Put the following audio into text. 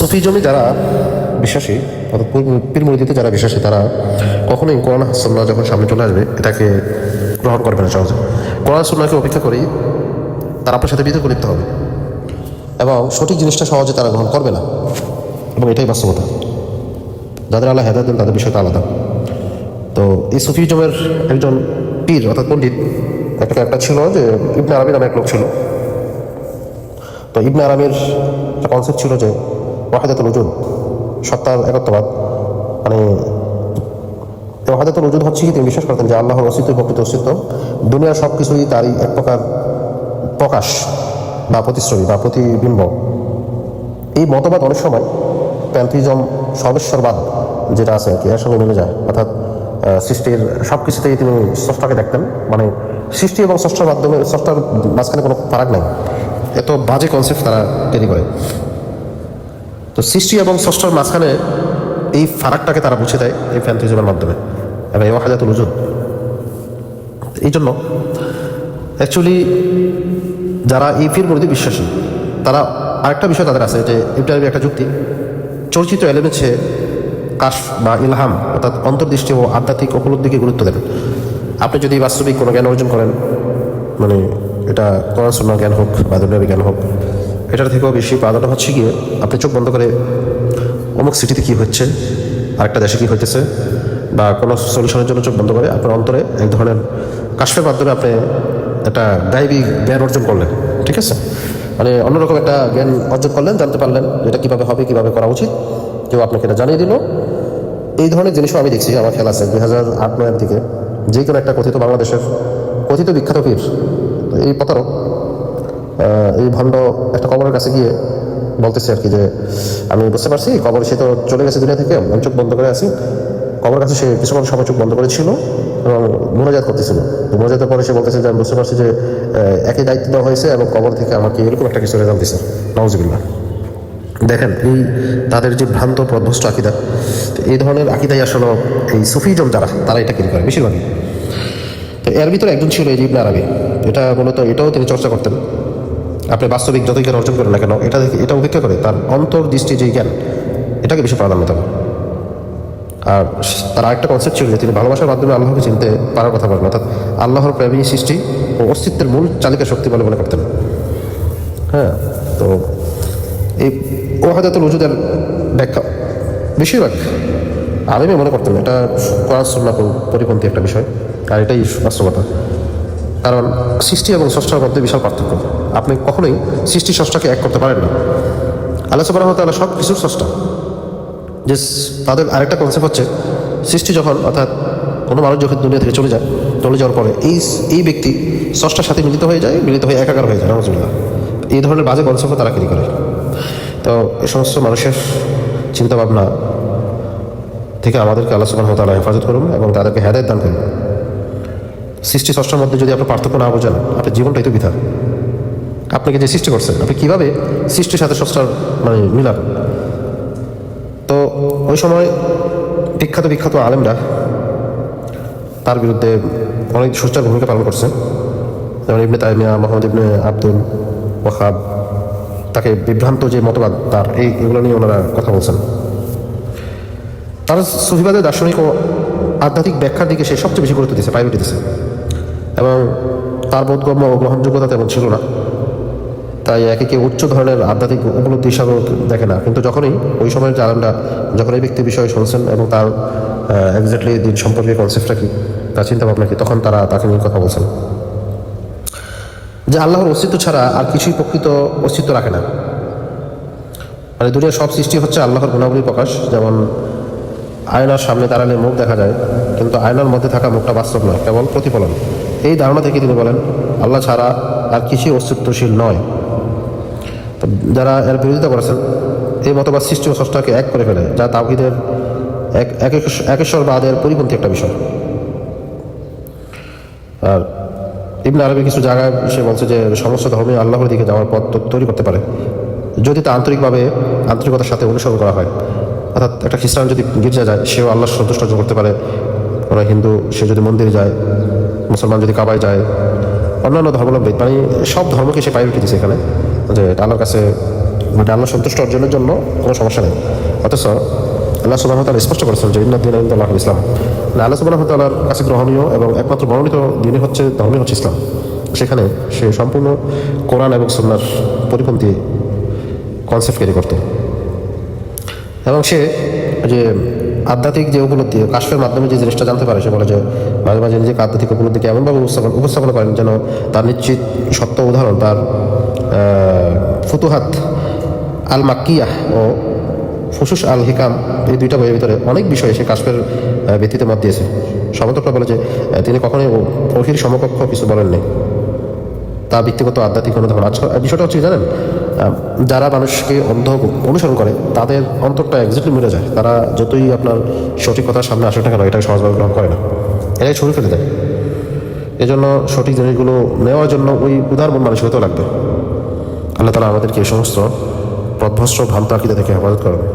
সুফি জমি যারা বিশ্বাসী, অর্থাৎ পীর- মুরিদিতে যারা বিশ্বাসী, তারা কখনোই কোরআন হাসন্না যখন সামনে চলে আসবে, এটাকে গ্রহণ করবে না সহজে। কোরআন সুন্নাকে অপেক্ষা করেই তারা আপনার সাথে বিতর্ক লিপ্ত হবে। এবং সঠিক জিনিসটা সহজে তারা গ্রহণ করবে না। এবং এটাই বাস্তবতা। যাদের আল্লাহ হেদায়ত দেন, তাদের বিষয়টা আলাদা। তো এই সুফিজমের একজন পীর, অর্থাৎ পণ্ডিত একটা একটা ছিল যে ইবনে আরবি নামে এক লোক ছিল। তো ইবনে আরামের একটা কনসেপ্ট ছিল যে ওয়াহাদাতুল উজুদ, সত্তার একত্ববাদ। মানে ওয়াহাদাতুল উজুদ হচ্ছে কি, তিনি বিশ্বাস করতেন যে আল্লাহর অস্তিত্ব প্রকৃত অস্তিত্ব। দুনিয়ার সব কিছুই তারই এক প্রকার প্রকাশ বা প্রতিশ্রুতি বা প্রতিবিম্ব। এই মতবাদ অনেক সময় প্যান্থিজম সর্বেশ্বরবাদ যেটা আছে আর কি এর সঙ্গে মিলে যায়। অর্থাৎ সৃষ্টির সব কিছুতেই তিনি স্রষ্টাকে দেখতেন। মানে সৃষ্টি এবং স্রষ্টার মাধ্যমে, স্রষ্টার মাঝখানে কোনো ফারাক নাই। এত বাজে কনসেপ্ট তারা তৈরি করে। তো সৃষ্টি এবং স্রষ্টার মাঝখানে এই ফারাকটাকে তারা বুঝে দেয় এই ফ্যান্থিজমের মাধ্যমে। এবং এই হাজাতুল উজুদ এই জন্য অ্যাকচুয়ালি যারা এই ফির বিশ্বাসী, তারা আরেকটা বিষয় তাদের আছে যে এটা একটা যুক্তি, চর্চিত এলেমেছে কাশ বা ইলহাম, অর্থাৎ অন্তর্দৃষ্টি ও আধ্যাত্মিক উপলব্ধিকে গুরুত্ব দেন আপনি যদি বাস্তবিক কোনো জ্ঞান অর্জন করেন মানে এটা কোরআন, সুন্নাহ জ্ঞান হোক বা দুনিয়াবী জ্ঞান হোক এটার থেকেও বেশি প্রাধান্য হচ্ছে গিয়ে আপনি চোখ বন্ধ করে অমুক সিটিতে কী হচ্ছে, আরেকটা দেশে কী হইতেছে, বা কোনো সলিউশনের জন্য চোখ বন্ধ করে আপনার অন্তরে এক ধরনের কাশ্মের মাধ্যমে আপনি একটা গাইবী জ্ঞান অর্জন করলেন, ঠিক আছে? মানে অন্যরকম একটা জ্ঞান অর্জন করলেন, জানতে পারলেন এটা কীভাবে হবে, কীভাবে করা উচিত, কেউ আপনাকে এটা জানিয়ে দিল। এই ধরনের জিনিসও আমি দেখছি, আমার খেয়াল আছে, দুই হাজার আট নয়ের দিকে যে কোনো একটা কথিত বাংলাদেশের কথিত বিখ্যাত পীর, এই প্রতারক এই ভণ্ড একটা কবরের কাছে গিয়ে বলতেছে আর কি যে, আমি বুঝতে পারছি, কবর সে তো চলে গেছে দুনিয়া থেকে, আমি চোখ বন্ধ করে আছি। কবরের কাছে সে কিছুক্ষণ সময় চোখ বন্ধ করেছিল এবং মোনাজাত করতেছিল। মোনাজাতের পরে সে বলতেছে যে, আমি বুঝতে পারছি যে একই দায়িত্ব দেওয়া হয়েছে এবং কবর থেকে আমাকে এরকম একটা কিছু রেজাল্ট দিছে। নওয়াজবিল্লা দেখেন, এই তাদের যে ভ্রান্ত প্রধ্বস্ত আকিদা এই ধরনের আকিদাই আসলে এই সুফিজম যারা, তারা এটা কিনে করে, বেশিরভাগই। তো এর ভিতরে একজন ছিল এই যে আরবি। এটা মূলত এটাও তিনি চর্চা করতেন। আপনি বাস্তবিক যতই জ্ঞান অর্জন করেন না কেন, এটা এটা উপেক্ষা করে। তার অন্তর্দৃষ্টি যে জ্ঞান, এটাকে বেশি প্রাধান্য দেন আর তার আরেকটা কনসেপ্ট ছিল যে তিনি ভালোবাসার মাধ্যমে আল্লাহকে চিনতে পারার কথা বলেন। অর্থাৎ আল্লাহর প্রেমী সৃষ্টি ও অস্তিত্বের মূল চালিকা শক্তি বলে মনে করতেন। হ্যাঁ তো এই ওহাদাতুল উজুদের ব্যাখ্যা। বেশিরভাগ আলেমে মনে করতেন এটা কোরআন সুন্নাহ পরিপন্থী একটা বিষয়, আর এটাই বাস্তবতা। কারণ সৃষ্টি এবং স্রষ্টার মধ্যে বিশাল পার্থক্য। আপনি কখনোই সৃষ্টি স্রষ্টাকে এক করতে পারেন না আল্লাহ সুবাহ তাআলা সব কিছুর স্রষ্টা। যে তাদের আরেকটা কনসেপ্ট হচ্ছে সৃষ্টি যখন অর্থাৎ কোনো মানুষ যখন দুনিয়া থেকে চলে যায়, চলে যাওয়ার পরে এই এই ব্যক্তি স্রষ্টার সাথে মিলিত হয়ে যায়, মিলিত হয়ে একাকার হয়ে যায় রহমতুল্লাহ এই ধরনের বাজে কনসেপ্ট তারা ক্যারি করে? তো এ সমস্ত মানুষের চিন্তাভাবনা থেকে আমাদেরকে আল্লাহ সুবাহ তাআলা হেফাজত করুন এবং তাদেরকে হেদায়ত দান করুন। সৃষ্টি স্রষ্টার মধ্যে যদি আপনার পার্থক্য না বোঝেন, আপনার জীবনটাই তো বিধা আপনাকে যে সৃষ্টি করছেন আপনি কীভাবে সৃষ্টির সাথে স্রষ্টার মানে মিলাবেন তো ওই সময় বিখ্যাত বিখ্যাত আলেমরা তার বিরুদ্ধে অনেক সোচ্চার ভূমিকা পালন করছে। যেমন ইবনে তাইমিয়া, মোহাম্মদ ইবনে আব্দুল ওয়াহাব, তাকে বিভ্রান্ত যে মতবাদ, তার এই, এগুলো নিয়ে ওনারা কথা বলছেন। তারা সুফিবাদের দার্শনিক ও আধ্যাত্মিক ব্যাখ্যার দিকে সে সবচেয়ে বেশি গুরুত্ব দিয়েছে প্রায়োরিটি দিয়েছে। এবং তার বোধগম্য ও গ্রহণযোগ্যতা তেমন ছিল না। তাই একে উচ্চ ধরনের আধ্যাত্মিক উপলব্ধি হিসাবেও দেখে না। কিন্তু যখনই ওই সময়ের যে আলেমরা যখন এই ব্যক্তির বিষয়ে শুনছেন এবং তার এক্স্যাক্টলি দিন সম্পর্কে কনসেপ্টটা কি, তার চিন্তা ভাবনা কি, তখন তারা তাকে নিয়ে কথা বলছেন। যে আল্লাহর অস্তিত্ব ছাড়া আর কিছুই প্রকৃত অস্তিত্ব রাখে না। মানে দুনিয়ার সব সৃষ্টি হচ্ছে আল্লাহর গুণাবলী প্রকাশ, যেমন আয়নার সামনে দাঁড়ালে মুখ দেখা যায়, কিন্তু আয়নার মধ্যে থাকা মুখটা বাস্তব নয়, কেবল প্রতিফলন। এই ধারণা থেকে তিনি বলেন, আল্লাহ ছাড়া আর কিছুই অস্তিত্বশীল নয়। যারা এর বিরোধিতা করেছেন, এই মতবাদ সৃষ্টি ও স্রষ্টাকে এক করে ফেলে, যা তাওহিদের এক একেশ- একেশ্বরবাদের পরিপন্থী একটা বিষয়। আর ইবনে আরবি কিছু জায়গায় সে বলছে যে সমস্ত ধর্মে আল্লাহর দিকে যাওয়ার পথ তৈরি করতে পারে। যদি তা আন্তরিকভাবে, আন্তরিকতার সাথে অনুসরণ করা হয়, অর্থাৎ একটা খ্রিস্টান যদি গির্জা যায়, সেও আল্লাহর সন্তুষ্ট অর্জন করতে পারে। ওরা হিন্দু, সে যদি মন্দিরে যায়, মুসলমান যদি কাবায় যায়, অন্যান্য ধর্মাবলম্বী মানে সব ধর্মকে সে প্রায়োরিটি দিচ্ছে এখানে। যে আল্লাহর কাছে মানে আল্লাহ সন্তুষ্ট অর্জনের জন্য কোনো সমস্যা নেই। অথচ আল্লাহ সুবাহ তালা স্পষ্ট করেছেন যে ইন্দিন আল্লাহ ইসলাম। আল্লাহ সুবাহ তাল্লার কাছে গ্রহণীয় এবং একমাত্র মনোনীত দিনই হচ্ছে ধর্মই হচ্ছে ইসলাম। সেখানে সে সম্পূর্ণ কোরআন এবং সন্ন্যার পরিপন্থী কনসেপ্ট ক্যারি করতো। এবং সে যে আধ্যাত্মিক যে উপলব্ধি, কাশফের মাধ্যমে যে জিনিসটা জানতে পারে, সে বলে যে, মাঝে মাঝে নিজেকে আধ্যাত্মিক উপলব্ধিকে এমনভাবে উপস্থাপন উপস্থাপন করেন যেন তার নিশ্চিত সত্য উদাহরণ তার ফুতুহাত আল মাক্কিয়া ও ফুসুস আল হিকাম এই দুইটা বইয়ের ভিতরে অনেক বিষয়ে সে কাশফের আহ, ভিত্তিতে মত দিয়েছে। সমতকরা বলে যে তিনি কখনোই ওহির সমকক্ষ কিছু বলেননি। তা ব্যক্তিগত আধ্যাত্মিক কোনো ধরনের আচ্ছা বিষয়টা হচ্ছে জানেন? যারা মানুষকে অন্ধ অনুসরণ করে তাদের অন্তরটা এক্সাক্টলি মিলে যায়। তারা যতই আপনার সঠিক কথার সামনে আসে না কেন এটাকে সহজভাবে গ্রহণ করে না। এটাই ছড়ি ফেলে দেয়। এজন্য সঠিক জিনিসগুলো নেওয়ার জন্য ওই উদার মন মানসিকতাও লাগবে। আল্লাহ তালা আমাদেরকে এই সমস্ত পথভ্রষ্ট ভ্রান্ত আকিদা থেকে হেফাজত করবে